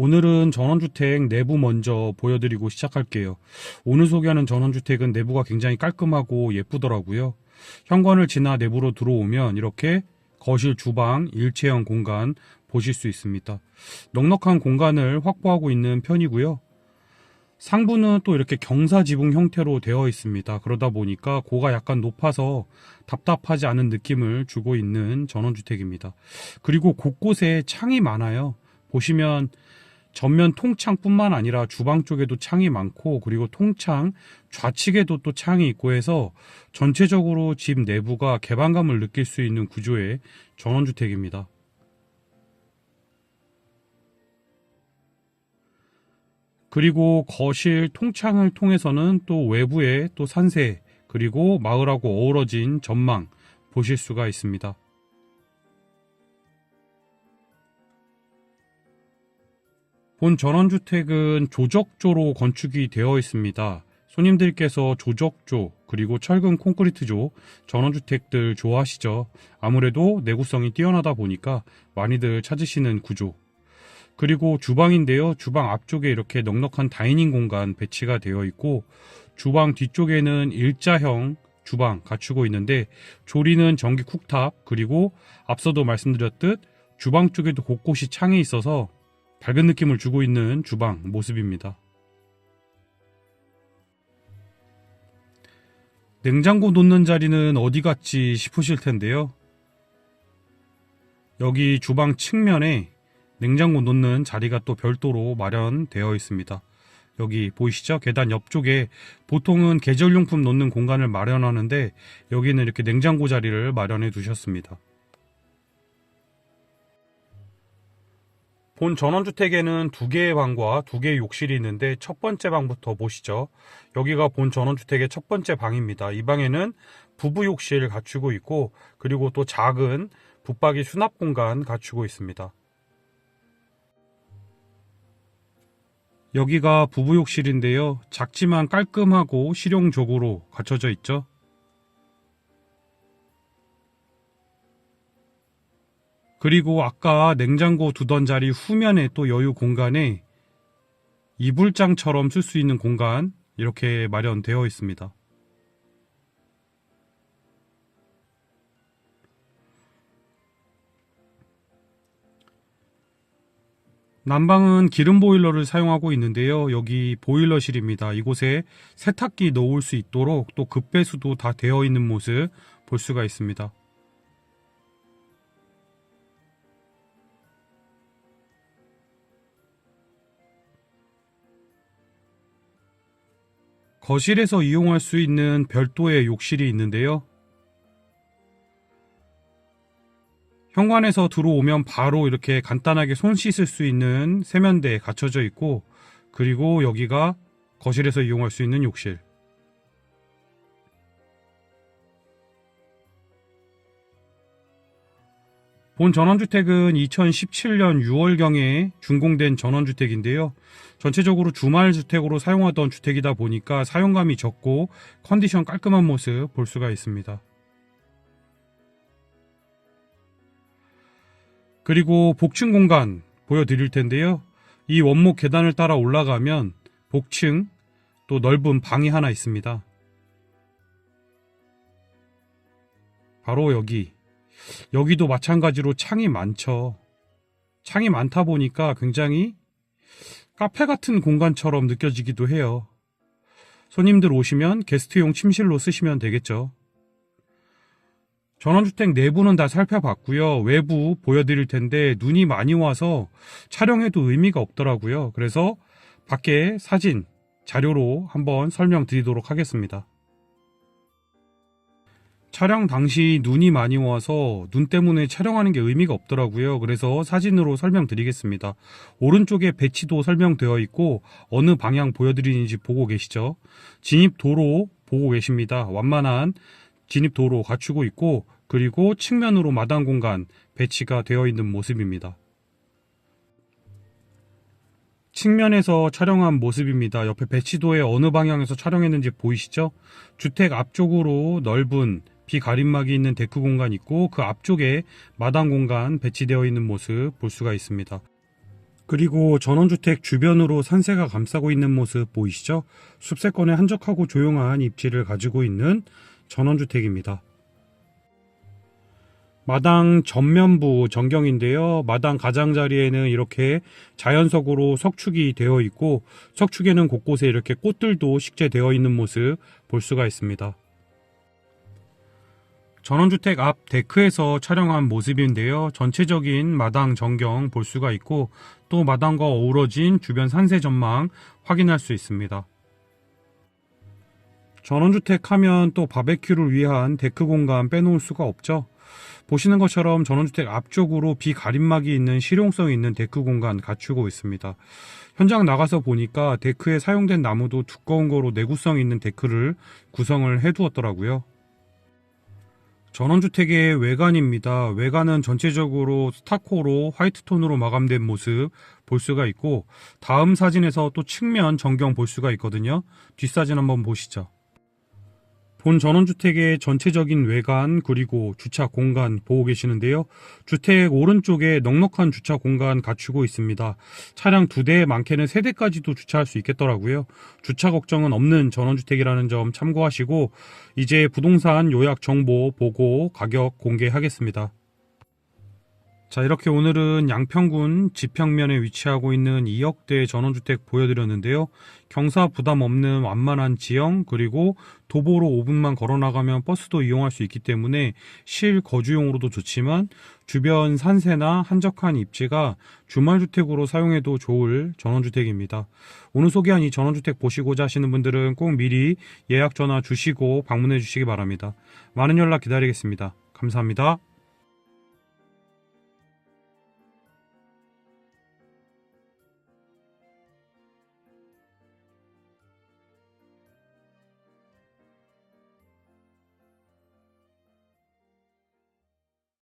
오늘은 전원주택 내부 먼저 보여드리고 시작할게요. 오늘 소개하는 전원주택은 내부가 굉장히 깔끔하고 예쁘더라고요. 현관을 지나 내부로 들어오면 이렇게 거실, 주방, 일체형 공간 보실 수 있습니다. 넉넉한 공간을 확보하고 있는 편이고요. 상부는 또 이렇게 경사지붕 형태로 되어 있습니다. 그러다 보니까 고가 약간 높아서 답답하지 않은 느낌을 주고 있는 전원주택입니다. 그리고 곳곳에 창이 많아요. 보시면 전면 통창뿐만 아니라 주방 쪽에도 창이 많고 그리고 통창 좌측에도 또 창이 있고 해서 전체적으로 집 내부가 개방감을 느낄 수 있는 구조의 전원주택입니다. 그리고 거실 통창을 통해서는 또 외부에 또 산세 그리고 마을하고 어우러진 전망 보실 수가 있습니다. 본 전원주택은 조적조로 건축이 되어 있습니다. 손님들께서 조적조 그리고 철근 콘크리트조 전원주택들 좋아하시죠? 아무래도 내구성이 뛰어나다 보니까 많이들 찾으시는 구조. 그리고 주방인데요. 주방 앞쪽에 이렇게 넉넉한 다이닝 공간 배치가 되어 있고 주방 뒤쪽에는 일자형 주방 갖추고 있는데 조리는 전기 쿡탑 그리고 앞서도 말씀드렸듯 주방 쪽에도 곳곳이 창이 있어서 밝은 느낌을 주고 있는 주방 모습입니다. 냉장고 놓는 자리는 어디 갔지 싶으실 텐데요. 여기 주방 측면에 냉장고 놓는 자리가 또 별도로 마련되어 있습니다. 여기 보이시죠? 계단 옆쪽에 보통은 계절용품 놓는 공간을 마련하는데 여기는 이렇게 냉장고 자리를 마련해 두셨습니다. 본 전원주택에는 두 개의 방과 두 개의 욕실이 있는데 첫 번째 방부터 보시죠. 여기가 본 전원주택의 첫 번째 방입니다. 이 방에는 부부 욕실 갖추고 있고 그리고 또 작은 붙박이 수납 공간 갖추고 있습니다. 여기가 부부 욕실인데요. 작지만 깔끔하고 실용적으로 갖춰져 있죠. 그리고 아까 냉장고 두던 자리 후면에 또 여유 공간에 이불장처럼 쓸 수 있는 공간 이렇게 마련되어 있습니다. 난방은 기름 보일러를 사용하고 있는데요. 여기 보일러실입니다. 이곳에 세탁기 넣을 수 있도록 또 급배수도 다 되어 있는 모습 볼 수가 있습니다. 거실에서 이용할 수 있는 별도의 욕실이 있는데요. 현관에서 들어오면 바로 이렇게 간단하게 손 씻을 수 있는 세면대 갖춰져 있고 그리고 여기가 거실에서 이용할 수 있는 욕실. 본 전원주택은 2017년 6월경에 준공된 전원주택인데요. 전체적으로 주말주택으로 사용하던 주택이다 보니까 사용감이 적고 컨디션 깔끔한 모습 볼 수가 있습니다. 그리고 복층 공간 보여드릴 텐데요. 이 원목 계단을 따라 올라가면 복층 또 넓은 방이 하나 있습니다. 바로 여기. 여기도 마찬가지로 창이 많죠. 창이 많다 보니까 굉장히 카페 같은 공간처럼 느껴지기도 해요. 손님들 오시면 게스트용 침실로 쓰시면 되겠죠. 전원주택 내부는 다 살펴봤고요. 외부 보여드릴 텐데 눈이 많이 와서 촬영해도 의미가 없더라고요. 그래서 밖에 사진, 자료로 한번 설명드리도록 하겠습니다. 촬영 당시 눈이 많이 와서 눈 때문에 촬영하는 게 의미가 없더라고요. 그래서 사진으로 설명드리겠습니다. 오른쪽에 배치도 설명되어 있고 어느 방향 보여드리는지 보고 계시죠? 진입 도로 보고 계십니다. 완만한 진입 도로 갖추고 있고 그리고 측면으로 마당 공간 배치가 되어 있는 모습입니다. 측면에서 촬영한 모습입니다. 옆에 배치도에 어느 방향에서 촬영했는지 보이시죠? 주택 앞쪽으로 넓은 비가림막이 있는 데크 공간 있고 그 앞쪽에 마당 공간 배치되어 있는 모습 볼 수가 있습니다. 그리고 전원주택 주변으로 산세가 감싸고 있는 모습 보이시죠? 숲세권의 한적하고 조용한 입지를 가지고 있는 전원주택입니다. 마당 전면부 전경인데요. 마당 가장자리에는 이렇게 자연석으로 석축이 되어 있고 석축에는 곳곳에 이렇게 꽃들도 식재되어 있는 모습 볼 수가 있습니다. 전원주택 앞 데크에서 촬영한 모습인데요. 전체적인 마당 전경 볼 수가 있고 또 마당과 어우러진 주변 산세 전망 확인할 수 있습니다. 전원주택 하면 또 바베큐를 위한 데크 공간 빼놓을 수가 없죠. 보시는 것처럼 전원주택 앞쪽으로 비가림막이 있는 실용성 있는 데크 공간 갖추고 있습니다. 현장 나가서 보니까 데크에 사용된 나무도 두꺼운 거로 내구성 있는 데크를 구성을 해두었더라고요. 전원주택의 외관입니다. 외관은 전체적으로 스타코로 화이트톤으로 마감된 모습 볼 수가 있고 다음 사진에서 또 측면 전경 볼 수가 있거든요. 뒷사진 한번 보시죠. 본 전원주택의 전체적인 외관 그리고 주차 공간 보고 계시는데요. 주택 오른쪽에 넉넉한 주차 공간 갖추고 있습니다. 차량 두 대, 많게는 세 대까지도 주차할 수 있겠더라고요. 주차 걱정은 없는 전원주택이라는 점 참고하시고 이제 부동산 요약 정보 보고 가격 공개하겠습니다. 자, 이렇게 오늘은 양평군 지평면에 위치하고 있는 2억대 전원주택 보여드렸는데요. 경사 부담 없는 완만한 지형, 그리고 도보로 5분만 걸어 나가면 버스도 이용할 수 있기 때문에 실 거주용으로도 좋지만 주변 산세나 한적한 입지가 주말주택으로 사용해도 좋을 전원주택입니다. 오늘 소개한 이 전원주택 보시고자 하시는 분들은 꼭 미리 예약 전화 주시고 방문해 주시기 바랍니다. 많은 연락 기다리겠습니다. 감사합니다.